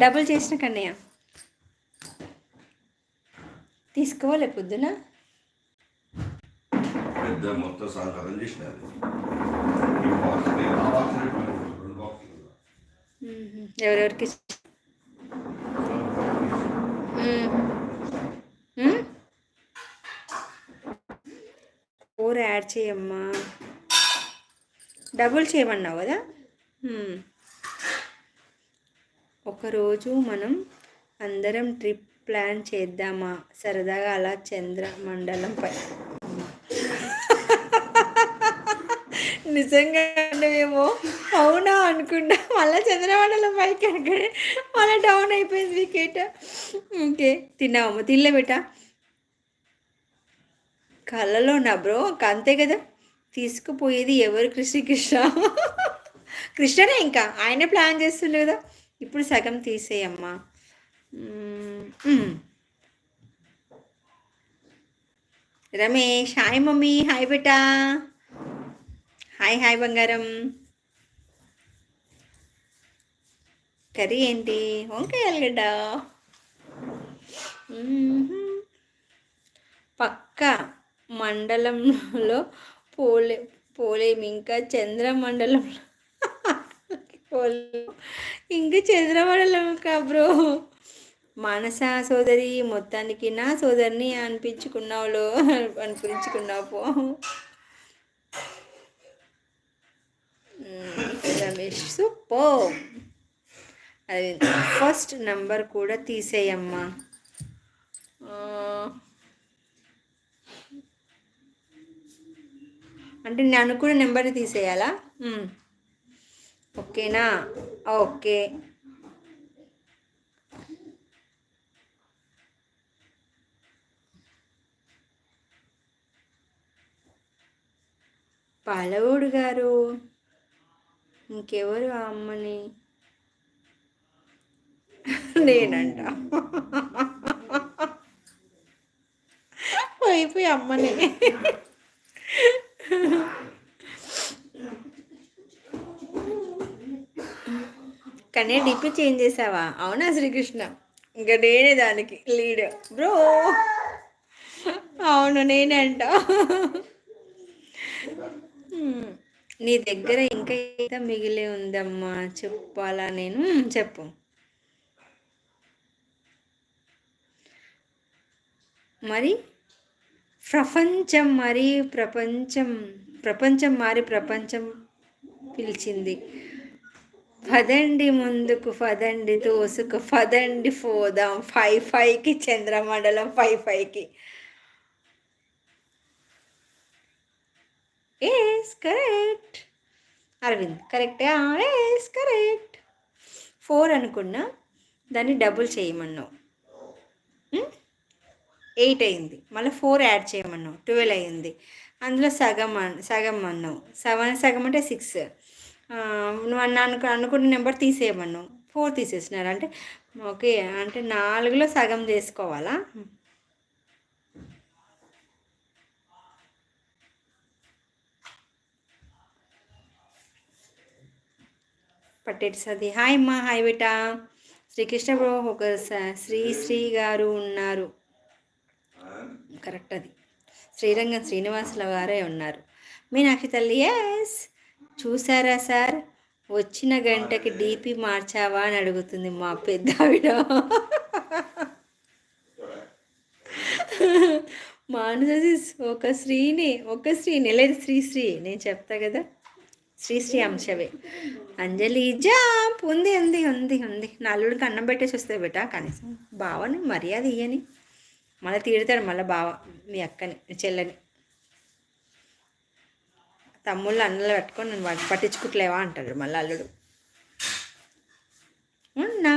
Double చేసిన కన్నయ్య. తీసుకోవాలి పొద్దున. పెద్ద మొత్తం. ఎవరెవరికి ఫోర్ యాడ్ చేయమ్మా. డబుల్ చేయమన్నావు కదా. ఒకరోజు మనం అందరం ట్రిప్ ప్లాన్ చేద్దామా? సరదాగా అలా చంద్రమండలంపై. నిజంగా నువ్వేమో అవునా అనుకున్నా. మళ్ళీ చంద్రమండలం పైకి అక్కడే మళ్ళీ డౌన్ అయిపోయింది వికెట్ ఓకే తిన్నావమ్మ? తినలే బిట్ట కళ్ళలో నా బ్రో అంతే కదా? తీసుకుపోయేది ఎవరు? కృష్ణ కృష్ణ కృష్ణనే ఇంకా. ఆయనే ప్లాన్ చేస్తుండే కదా. ఇప్పుడు సగం తీసేయమ్మా. రమేష్ హాయ్ మమ్మీ హాయ్ బేటా హాయ్ హాయ్ బంగారం. కర్రీ ఏంటి? వంకాయ ఆలుగడ్డ పక్క మండలంలో పోలే పోలేం ఇంకా చంద్రమండలంలో. మండలంలో ఇంకా చంద్రమండలం బ్రో. మనసా సోదరి మొత్తానికి నా సోదరిని అనిపించుకున్నావులో అనిపించుకున్నావు పో రమేష్ సూపో అది ఫస్ట్ నంబర్ కూడా తీసేయమ్మా. అంటే నేను అనుకున్న నెంబర్ తీసేయాలా? ఓకేనా? ఓకే. పాలవుడు గారు ఇంకెవరు ఆ అమ్మని? నేనంట. అయిపోయి అమ్మని. కానీ డిపి చేంజ్ చేసావా? అవునా శ్రీకృష్ణ? ఇంకా నేనే దానికి లీడ్ బ్రో అవును నేనే అంట. నీ దగ్గర ఇంకా ఎంత మిగిలి ఉందమ్మా? చెప్పాలా నేను? చెప్పు. మరి? ప్రపంచం మరి ప్రపంచం ప్రపంచం మారి ప్రపంచం పిలిచింది. పదండి ముందుకు పదండి తోసుకు పదండి పోదాం. ఫైవ్ ఫైవ్కి చంద్రమండలం ఫైవ్ ఫైవ్కి. ఎస్ కరెక్ట్ అరవింద్ కరెక్టే ఎస్ కరెక్ట్ ఫోర్ అనుకున్నా దాన్ని డబుల్ చేయమన్నావు. Hmm? ఎయిట్ అయింది. మళ్ళీ ఫోర్ యాడ్ చేయమన్నావు. ట్వెల్వ్ అయింది. అందులో సగం సగం అన్నావు. సెవెన్ సగం అంటే సిక్స్ నువ్వు అన్న అనుకు అనుకున్న నెంబర్ తీసేయమను. ఫోర్ తీసేసినారు. అంటే ఓకే అంటే నాలుగులో సగం చేసుకోవాలా? పట్టేటి సది. హాయ్ అమ్మా హాయ్ బిట శ్రీకృష్ణ బ్రో ఒక శ్రీ శ్రీ గారు ఉన్నారు. కరెక్ట్ అది. శ్రీరంగం శ్రీనివాసుల గారే ఉన్నారు. మీనాక్షి తల్లి ఎస్ చూసారా సార్? వచ్చిన గంటకి డీపీ మార్చావా అని అడుగుతుంది మా పెద్ద ఆవిడ. ఒక శ్రీని ఒక శ్రీని లేదు శ్రీశ్రీ నేను చెప్తా కదా? శ్రీశ్రీ అంశవే. అంజలి జాంప్ ఉంది ఉంది ఉంది ఉంది. నల్లుడికి అన్నం పెట్టేసి వస్తే బేట? కనీసం బావని మర్యాద ఇయ్యని. మళ్ళీ తీడతాడు మళ్ళీ బావ మీ అక్కని చెల్లని. తమ్ముళ్ళు అన్నలు పెట్టుకొని నేను వాటిని పట్టించుకుంటలేవా అంటాడు మళ్ళీ అల్లుడు. ఉన్నా